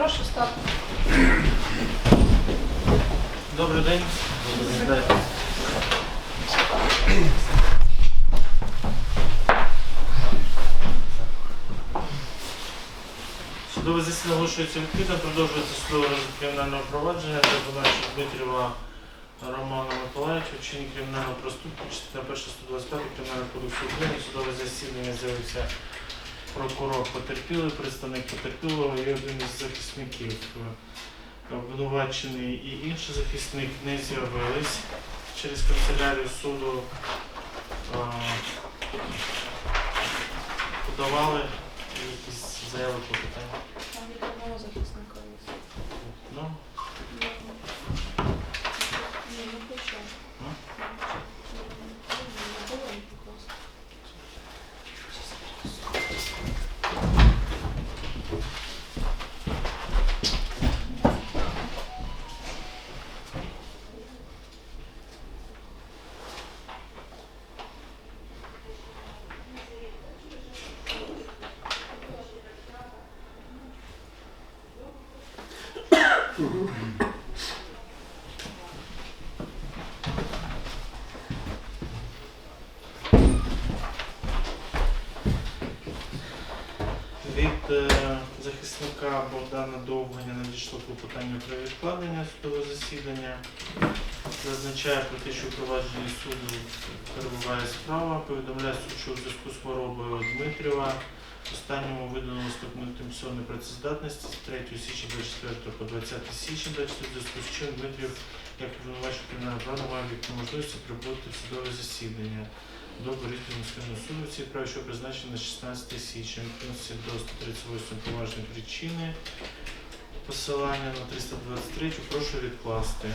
Прошу стати. Добрий день. Добрий день. Судове засідання оголошується відкритим, продовжується судове кримінального провадження для обвинувачення Дмитрієва Романа Миколаївича, вчинення кримінального проступку, частина 1 125 Кримінального кодексу України, судове засідання з'явився прокурор потерпілий, представник потерпілого і один із захисників. Обвинувачений і інший захисник не з'явились через канцелярію суду. Подавали якісь заяви по питанню. Там від одного захисника є. Ну, Ні, не хочу. Ну? Не було нікого. від е, захисника Богдана Довганя надійшло клопотання про відкладення судового засідання. Зазначає про те, що у провадженні суду перебуває справа, повідомляє суд, що у зв'язку з хворобою Дмитріва останньому видано листок тимчасової працездатності з 3 січня 24 по 20 січня 24 в зв'язку з чим Дмитрів, як обвинувачений кримінального права, має вікну можливості прибути в судове засідання до Борізького міського суду в цій справі, що призначено на 16 січня, відповідності до 138 поважної причини. Посилання на 323 прошу відкласти.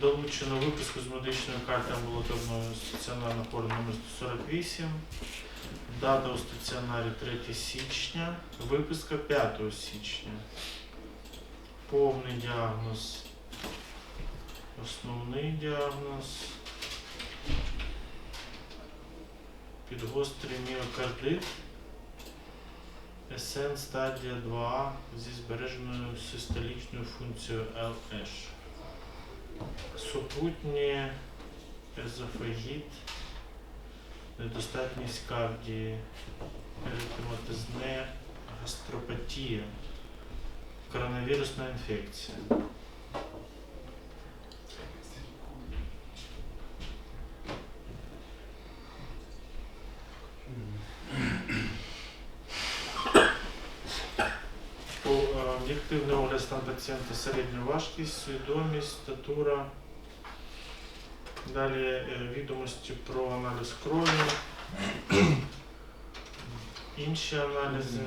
Долучено виписку з медичної карти амбулаторного стаціонарного хворого номер 148. Дата у стаціонарі 3 січня, виписка 5 січня. Повний діагноз. Основний діагноз. Підгострий міокардит. СН стадія 2А зі збереженою систолічною функцією ЛH. Супутні езофагіт, недостатність кардії, еритематизне, гастропатія, коронавірусна інфекція. По- е, Об'єктивний огляд стан пацієнта середня важкість, свідомість, статура. Далі е, відомості про аналіз крові, інші аналізи.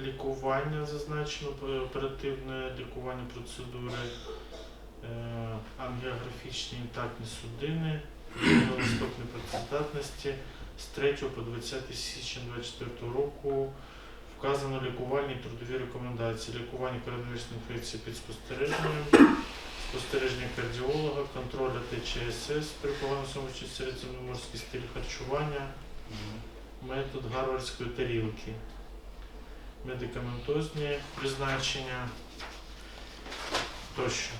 Лікування зазначено, е, оперативне лікування процедури, е, ангіографічні інтактні судини, листок непрацездатності з 3 по 20 січня 2024 року вказано лікувальні трудові рекомендації. Лікування коронавірусної інфекції під спостереженням, спостереження кардіолога, контроль ТЧСС при поганому самочі середземноморський стиль харчування, метод гарвардської тарілки, медикаментозні призначення тощо.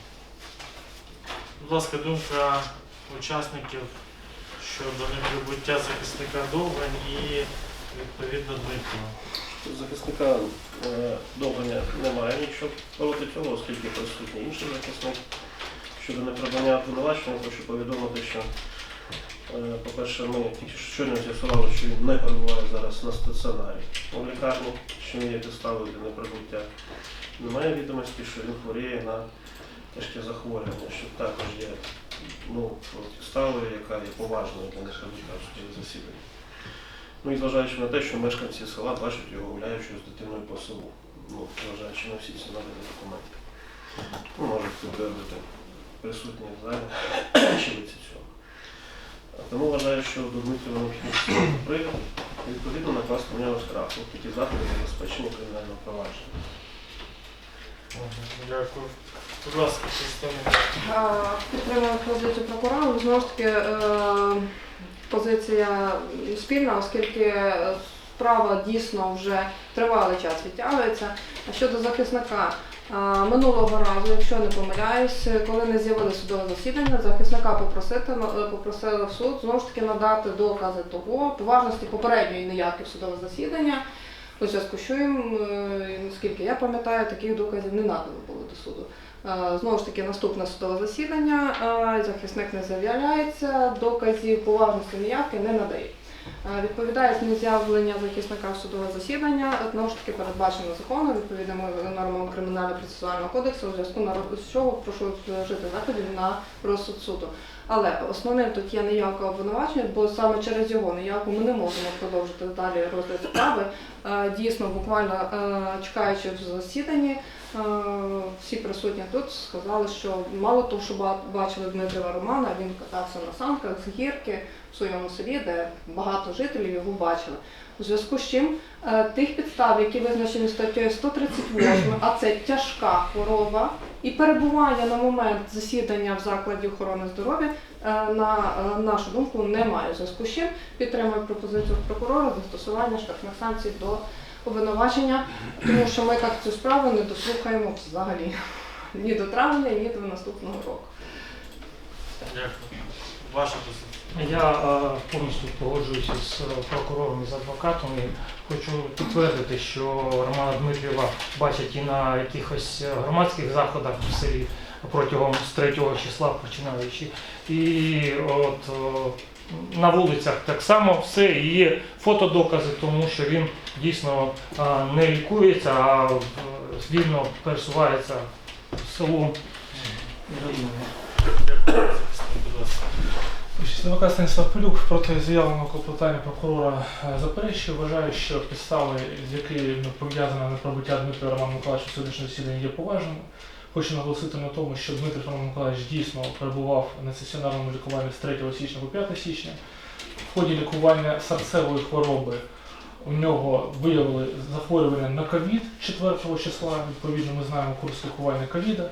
Будь ласка, думка учасників щодо неприбуття захисника Довгань і відповідно Дмитрова. Захисника е, Довганя немає нічого проти цього, оскільки присутній інший захисник. Щодо неприбрання обвинувачення, хочу повідомити, що, е, по-перше, ми тільки щойно з'ясували, що він не перебуває зараз на стаціонарі у лікарні, що він є підставою для неприбуття. Немає відомості, що він хворіє на тяжке захворювання, що також є ну, підставою, яка є поважною для неприбуття в засідання. Ну і зважаючи на те, що мешканці села бачать його гуляючою з дитиною по селу. Ну, зважаючи на всі ці надані документи. Ну, можуть підтвердити присутні в залі очевидці цього. Тому вважаю, що до Дмитрова необхідно і відповідно накласти на нього штраф, які заходи забезпечення кримінального провадження. Дякую. Підтримую позицію прокурора. Знову ж таки, е, позиція спільна, оскільки справа дійсно вже тривалий час відтягується. А щодо захисника, е, минулого разу, якщо не помиляюсь, коли не з'явилося судове засідання, захисника попросити, е, попросили в суд знову ж таки надати докази того поважності попередньої неявки судове засідання. У зв'язку чим, е, наскільки я пам'ятаю, таких доказів не надано було до суду. Е, Знову ж таки, наступне судове засідання, е, захисник не з'являється, доказів поважності неявки не надає. Е, Відповідальність нез'явлення захисника в судове засідання знову ж таки передбачено законом, відповідними нормами кримінально-процесуального кодексу, у зв'язку на з чого прошу вжити заходів на розсуд суду. Але основним тут є неявка обвинувачення, бо саме через його неявку ми не можемо продовжити далі розгляд справи. Е, Дійсно, буквально е, чекаючи в засіданні, е, всі присутні тут сказали, що мало того, що ба- бачили Дмитрива Романа, він катався на санках з гірки в своєму селі, де багато жителів його бачили. У зв'язку з чим е, тих підстав, які визначені статтею 138, а це тяжка хвороба і перебування на момент засідання в закладі охорони здоров'я, е, на е, нашу думку, немає. У зв'язку з чим підтримую пропозицію прокурора застосування штрафних санкцій до обвинувачення, тому що ми так цю справу не дослухаємо взагалі ні до травня, ні до наступного року. Дякую. Ваша позиція. Я е, повністю погоджуюся з е, прокурором і з адвокатом і хочу підтвердити, що Романа Дмитрієва бачать і на якихось е, громадських заходах в селі протягом з 3 числа починаючи. І от на вулицях так само все і є фотодокази, тому що він дійсно не лікується, а вільно пересувається і родиною. Дякую, будь ласка. Адвокат Станіслав Пилюк проти заявленого клопотання прокурора е, заперечує, вважає, що підстави, з якими пов'язане непробиття Дмитра Романа Миколаївича в сьогоднішньому засіданні є поважними. Хочу наголосити на тому, що Дмитро Роман Миколаївич дійсно перебував на стаціонарному лікуванні з 3 січня по 5 січня. В ході лікування серцевої хвороби у нього виявили захворювання на ковід 4 числа. Відповідно, ми знаємо курс лікування ковіда.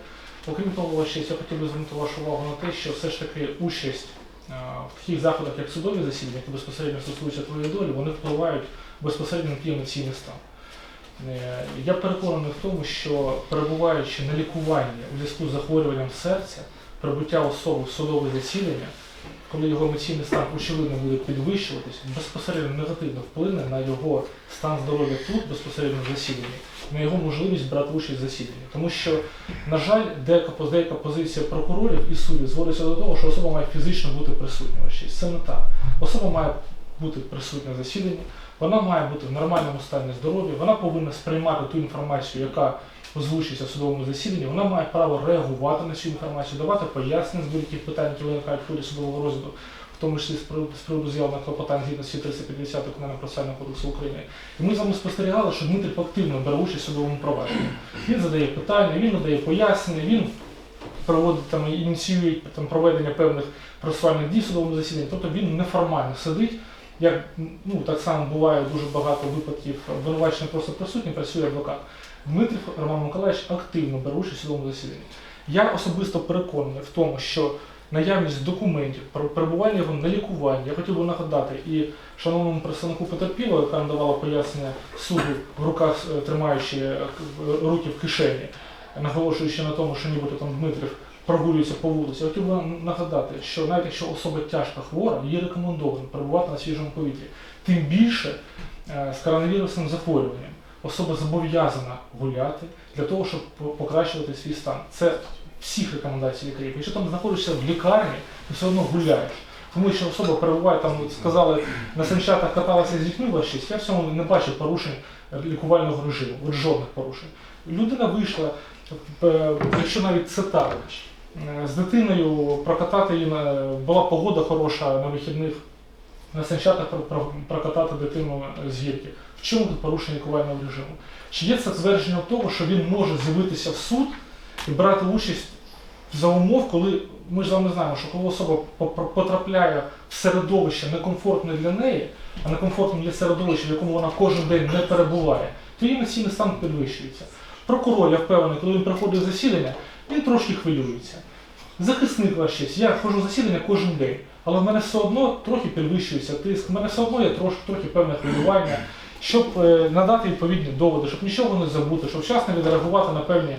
Окрім того, я хотів би звернути вашу увагу на те, що все ж таки участь в таких заходах, як судові засідання, які безпосередньо стосуються твоєї долі, вони впливають безпосередньо на твій емоційний стан. Е, Я переконаний в тому, що перебуваючи на лікуванні у зв'язку з захворюванням серця, прибуття особи в судове засідання, коли його емоційний стан очевидно буде підвищуватись, безпосередньо негативно вплине на його стан здоров'я тут, безпосередньо в засіданні, на його можливість брати участь в засіданні. Тому що, на жаль, деяка, деяка позиція прокурорів і суддів зводиться до того, що особа має фізично бути присутня. Це не так. Особа має бути присутня в засіданні, вона має бути в нормальному стані здоров'я, вона повинна сприймати ту інформацію, яка озвучується в судовому засіданні, вона має право реагувати на цю інформацію, давати пояснення з будь-яких питань, які виникають в ході судового розгляду, в тому числі з приводу, з приводу з'явлених клопотань згідно з 350 Кримінального процесуального кодексу України. І ми з вами спостерігали, що Дмитрик активно бере участь в судовому провадженні. Він задає питання, він надає пояснення, він проводить там ініціює там проведення певних процесуальних дій в судовому засіданні. Тобто він неформально сидить. Як ну так само буває дуже багато випадків, обвинувачений просто присутній, працює адвокат. Дмитрий Роман Миколаївич активно бере участь у судовому засіданні. Я особисто переконаний в тому, що наявність документів про перебування його на лікуванні, я хотів би нагадати і шановному представнику потерпілого, яка надавала пояснення суду в руках, е, тримаючи е, руки в кишені, наголошуючи на тому, що нібито там Дмитрів прогулюється по вулиці. Я хотів би нагадати, що навіть якщо особа тяжко хвора, їй рекомендовано перебувати на свіжому повітрі. Тим більше е, з коронавірусним захворюванням особа зобов'язана гуляти для того, щоб покращувати свій стан. Це всіх рекомендацій лікарів. Якщо там знаходишся в лікарні, ти все одно гуляєш. Тому що особа перебуває там, от сказали, на санчатах каталася з дітьми ваші, я в цьому не бачу порушень лікувального режиму, от жодних порушень. Людина вийшла, е, якщо навіть це так, е, з дитиною прокатати її була погода хороша на вихідних, на санчатах про- про- прокатати дитину з гірки. В чому тут порушення лікувального режиму? Чи є це твердження того, що він може з'явитися в суд і брати участь за умов, коли ми ж вами знаємо, що коли особа по- по- потрапляє в середовище некомфортне для неї, а некомфортне для середовища, в якому вона кожен день не перебуває, то її емоційний стан підвищується. Прокурор, я впевнений, коли він приходить в засідання, він трошки хвилюється. Захисник ваш честь, я ходжу засідання кожен день, але в мене все одно трохи підвищується тиск, в мене все одно є трошки, трохи певне хвилювання, щоб е, надати відповідні доводи, щоб нічого не забути, щоб вчасно відреагувати на певні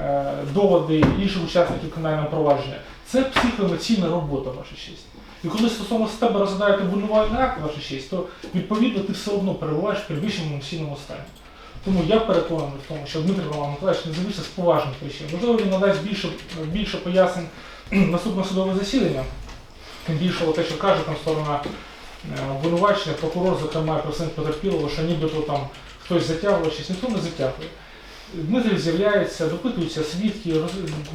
е, доводи інших учасників кримінального провадження. Це психоемоційна робота, ваша честь. І коли стосовно тебе розглядають обвинувальний акт, ваша честь, то відповідно ти все одно перебуваєш в підвищеному емоційному стані. Тому я переконаний в тому, що Дмитро Роман Миколаївич не завівся з поважних причин. Можливо, він надасть більше, більше пояснень наступне судове засідання. Тим більше те, що каже там сторона е, обвинувачення, прокурор, зокрема, представник потерпілого, що нібито там хтось затягує щось, ніхто не затягує. Дмитрий з'являється, допитуються свідки,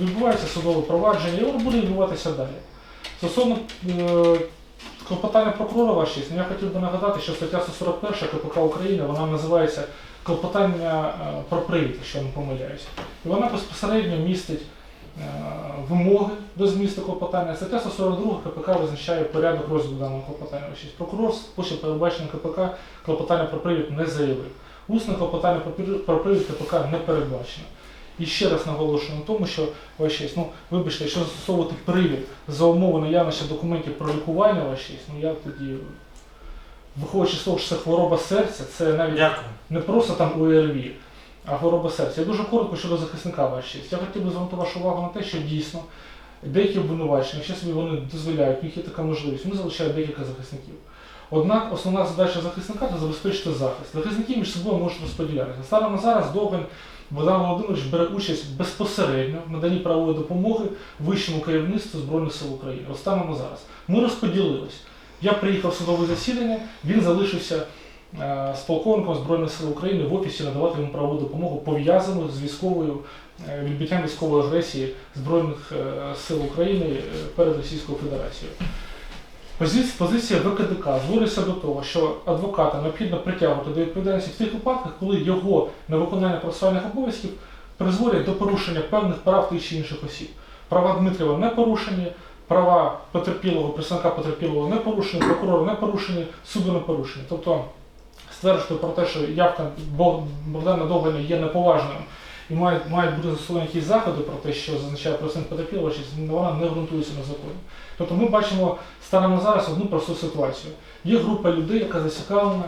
відбувається судове провадження, і воно буде відбуватися далі. Стосовно е, клопотання прокурора ваші, я хотів би нагадати, що стаття 141 КПК України вона називається клопотання е, про привід, якщо я не помиляюся. І вона безпосередньо містить вимоги до змісту клопотання. Стаття 142 КПК визначає порядок розгляду даного клопотання. Ваші. Прокурор після передбачення КПК клопотання про привід не заявив. Усне клопотання про привід КПК не передбачено. І ще раз наголошую на тому, що ваша ну вибачте, якщо застосовувати привід за умови наявності документів про лікування ваша ну я тоді, виходячи з того, що це хвороба серця, це навіть Дякую. не просто там УРВІ, хвороба серця. Я дуже коротко щодо захисника ваша. Я хотів би звернути вашу увагу на те, що дійсно деякі обвинувачення, якщо собі вони дозволяють, в них є така можливість, вони залишають декілька захисників. Однак основна задача захисника це забезпечити захист. Захисники між собою можуть розподілятися. Станом на зараз Довгань Богдан Володимирович бере участь безпосередньо в наданні правової допомоги вищому керівництву Збройних сил України. На зараз. Ми розподілились. Я приїхав в судове засідання, він залишився з полковником Збройних сил України в офісі надавати йому правову допомогу, пов'язану з військовою е, відбиттям військової агресії Збройних е, сил України е, перед Російською Федерацією. Позиція ВКДК зводиться до того, що адвоката необхідно притягувати до відповідальності в тих випадках, коли його невиконання процесуальних обов'язків призводять до порушення певних прав тих чи інших осіб. Права Дмитріва не порушені, права потерпілого, представника потерпілого не порушені, прокурора не порушені, суду не порушені. Тобто стверджувати про те, що явка Богдана Довганя є неповажною і мають, мають бути застосовані якісь заходи про те, що зазначає представник потерпілого, що вона не ґрунтується на законі. Тобто ми бачимо станом на зараз одну просту ситуацію. Є група людей, яка зацікавлена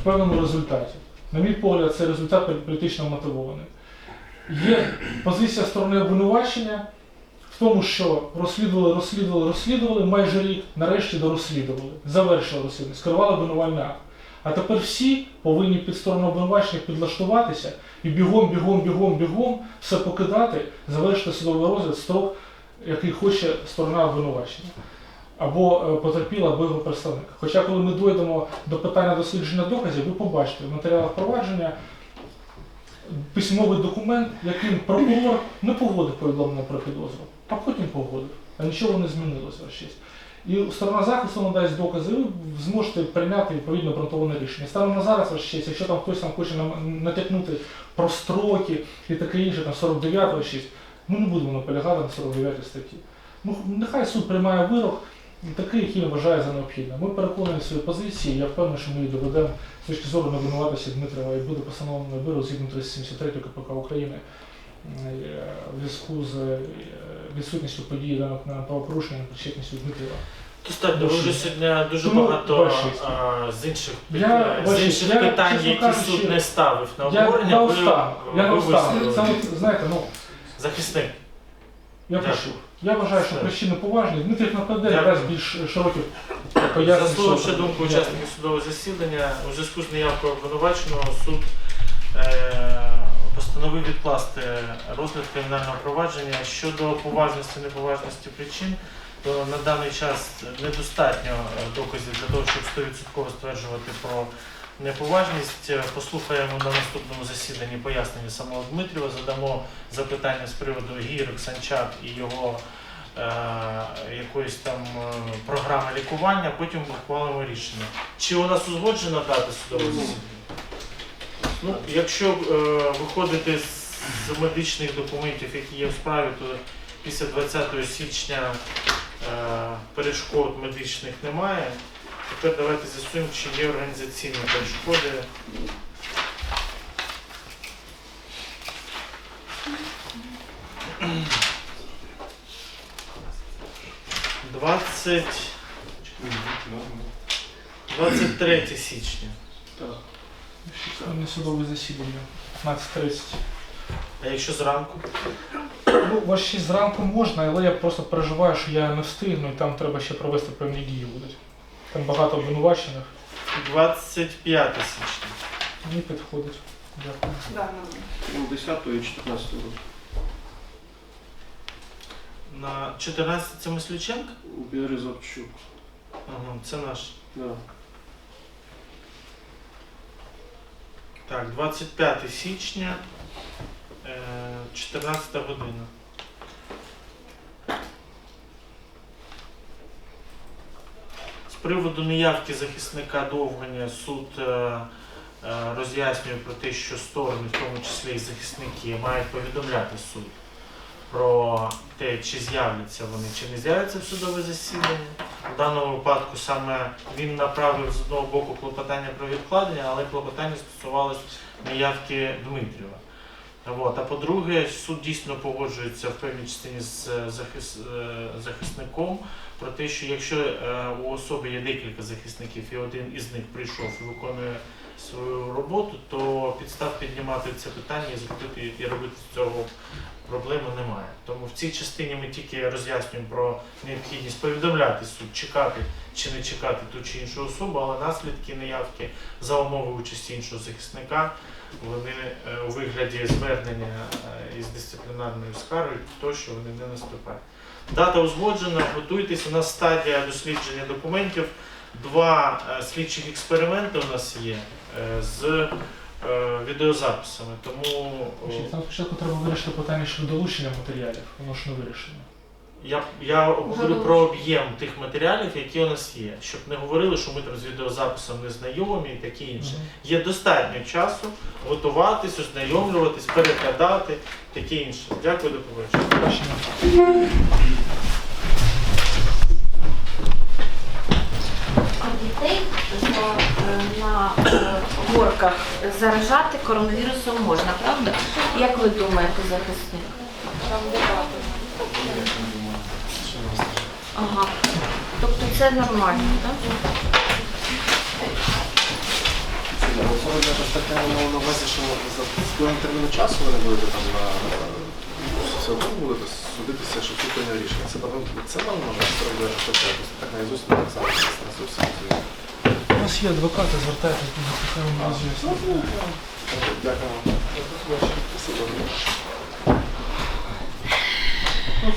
в певному результаті. На мій погляд, цей результат політично мотивований. Є позиція сторони обвинувачення в тому, що розслідували, розслідували, розслідували майже рік, нарешті дорозслідували, завершили розслідування, скерували обвинувальний акт. А тепер всі повинні під сторону обвинувачення підлаштуватися і бігом, бігом, бігом, бігом все покидати, завершити судовий розгляд строк, який хоче сторона обвинувачення. Або е, потерпіла, або його представник. Хоча, коли ми дійдемо до питання дослідження доказів, ви побачите в матеріалах провадження письмовий документ, яким прокурор не погодив повідомлення про підозру, а потім погодив. А нічого не змінилося. І сторона захисту надасть докази, і ви зможете прийняти відповідно обґрунтоване рішення. Станом на зараз, честь, якщо там хтось там хоче нам натякнути про строки і таке інше, там 49 ваш честь, ми не будемо наполягати на 49 статті. Ну, нехай суд приймає вирок, такий, який вважає за необхідне. Ми переконані в своїй позиції, я впевнений, що ми її доведемо з точки зору не винуватися Дмитрова і буде постановлено вирок згідно 373 КПК України в зв'язку з е, відсутністю даного кримінального правопорушення на причетністю Дмитрова. Достатньо, ви вже сьогодні дуже Тому, багато а, з інших, Я, з інших я, питань, які кажучи, суд не ставив на обговорення, на ви, я на ви останок. Це, знаєте, ну, Захисник. я Дякую. прошу. Я вважаю, що причини поважні. Дмитрів Дякую. дасть більш широкі пояснення. Заслухавши думку учасників судового засідання, у зв'язку з неявкою обвинуваченого суд е, постановив відкласти розгляд кримінального провадження щодо поважності неповажності причин. То на даний час недостатньо е, доказів для того, щоб 100% стверджувати про неповажність. Е, Послухаємо на наступному засіданні пояснення самого Дмитріва, задамо запитання з приводу гірок, санчат і його е, якоїсь там програми лікування, потім ухвалимо рішення. Чи у нас узгоджена дата судового засідання? Ну, Якщо е, виходити з медичних документів, які є в справі, то після 20 січня е, перешкод медичних немає. Тепер давайте з'ясуємо, чи є організаційні перешкоди. Двадцять 23 січня. Так. Несудове засідання 15.30. А якщо зранку? Ну, ваш 6 зранку можна, але я просто переживаю, що я не встигну і там треба ще провести певні дії будуть. Там багато обвинувачених. 25 січня. Мені підходить. Дякую. Да, нормально. 10 і 14 року. На 14 це Маслюченко? Березовчук. Ага, це наш. Да. Так, 25 січня, е, 14 година. З приводу неявки захисника Довганя суд е, е, роз'яснює про те, що сторони, в тому числі і захисники, мають повідомляти суд про те, чи з'являться вони, чи не з'являться в судове засідання. В даному випадку саме він направив з одного боку клопотання про відкладення, але клопотання стосувалось неявки Дмитріва. От. А по-друге, суд дійсно погоджується в певній частині з е, захис... е, захисником про те, що якщо е, у особи є декілька захисників і один із них прийшов і виконує свою роботу, то підстав піднімати це питання і зробити і робити з цього проблеми немає. Тому в цій частині ми тільки роз'яснюємо про необхідність повідомляти суд, чекати чи не чекати ту чи іншу особу, але наслідки неявки за умови участі іншого захисника вони е, у вигляді звернення е, із дисциплінарною скаргою, тощо вони не наступають. Дата узгоджена, готуйтесь. У нас стадія дослідження документів. Два е, слідчих експерименти у нас є з відеозаписами. Тому о, Там спочатку треба вирішити питання щодо долучення матеріалів, воно ж не вирішено. я, я говорю про об'єм тих матеріалів, які у нас є, щоб не говорили, що ми там з відеозаписом не знайомі і таке інше. Є достатньо часу готуватись, ознайомлюватись, переглядати, таке інше. Дякую, до побачення. Бачення. А дітей на е, горках заражати коронавірусом можна, правда? Як ви думаєте, захисник? Ага. Тобто це нормально, так? Сьогодні якось таке мало на увазі, що за певним терміном часу ви не будете там на все одно будете судитися, що тут прийняли рішення. Це напевно це зробити, що це якось так наїзусть не так само не. У нас є адвокати, звертайтесь до запитання роз'яснення. Дякую. Спасибо. Ну,